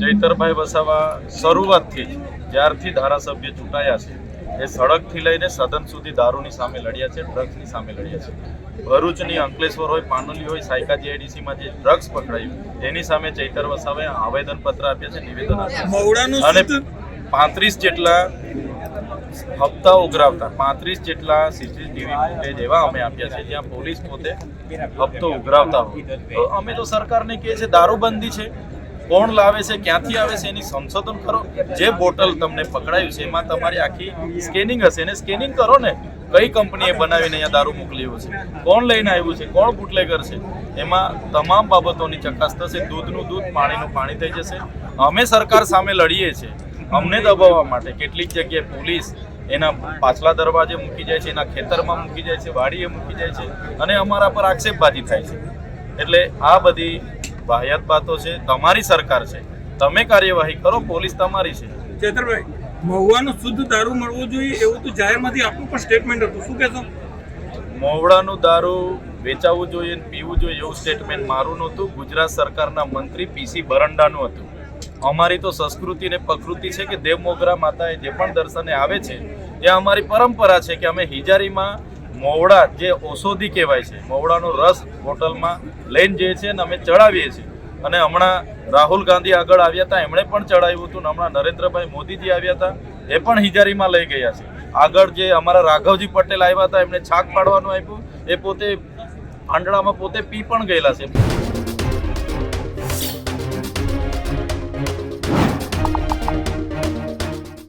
ચૈતરભાઈ વસાવા શરૂઆતથી જ્યારથી ધારાસભ્ય ચૂંટાયા છે એ સડકથી લઈને સદન સુધી દારૂની સામે લડ્યા છે ડ્રગ્સની સામે લડ્યા છે. ભરૂચની અંકલેશ્વર હોય પાનોલી હોય સાયકા જીઆઈડીસીમાં જે ડ્રગ્સ પકડાયું એની સામે ચૈતર વસાવાએ આવેદનપત્ર આપ્યા છે નિવેદન આપ્યા અને પાંત્રીસ જેટલા હપ્તા ઉઘરાવતા પાંત્રીસ જેટલા સીસીટીવી ફૂટેજ એવા અમે આપ્યા છે જ્યાં પોલીસ પોતે હપ્તો ઉઘરાવતા હોય. તો અમે તો સરકારને કહીએ છીએ દારૂબંધી છે. કોણ લાવે છે, ક્યાંથી આવે છે, એની સંશોધન કરો. જે બોટલ તમને પકડાયું છે, એમાં તમારી આખી સ્કેનિંગ હશે. એને સ્કેનિંગ કરો ને, કઈ કંપનીએ બનાવીને અહીંયા દારૂ મોકલ્યો છે? કોણ લઈને આવ્યું છે? કોણ બુટલેગર છે? એમાં તમામ બાબતોની ચકાસ થશે. દૂધનું દૂધ, પાણીનું પાણી થઈ જશે. અમે સરકાર સામે લડીએ છીએ. અમને દબાવવા માટે કેટલીક જગ્યાએ પોલીસ એના પાછલા દરવાજે મૂકી જાય છે, એના ખેતરમાં મૂકી જાય છે, વાડીએ મૂકી જાય છે. અને અમારા પર આક્ષેપબાજી થાય છે. એટલે આ બધી વાહિયાત બાતો છે તમારી સરકાર છે. તમે કાર્યવાહી કરો પોલીસ તમારી છે. ચેતરભાઈ મહુવાનું શુદ્ધ દારૂ મળવું જોઈએ એવું તો જાહેરમાંથી આપનું પણ સ્ટેટમેન્ટ હતું. શું કહેશો? મોવડાનું દારૂ વેચાવવું જોઈએ પીવું જોઈએ એવું સ્ટેટમેન્ટ મારું નહોતું. ગુજરાત સરકારના મંત્રી પીસી બરંડાનું હતું. અમારી તો સંસ્કૃતિ ને પ્રકૃતિ છે કે દેવ મોગરા માતાએ જે પણ દર્શને આવે છે એ અમારી પરંપરા છે કે અમે હિજારીમાં મોવડા જે ઔષધિ કહેવાય છે, મોવડાનો રસ બોટલમાં લઈને જઈએ છીએ અને અમે ચડાવીએ છીએ. અને હમણાં રાહુલ ગાંધી આગળ આવ્યા હતા, એમણે પણ ચડાવ્યું હતું હમણાં નરેન્દ્રભાઈ મોદીજી આવ્યા હતા, એ પણ હિજારીમાં લઈ ગયા છે. આગળ જે અમારા રાઘવજી પટેલ આવ્યા હતા, એમણે છાક પાડવાનું આપ્યું, એ પોતે આંડળામાં પોતે પી પણ ગયેલા છે.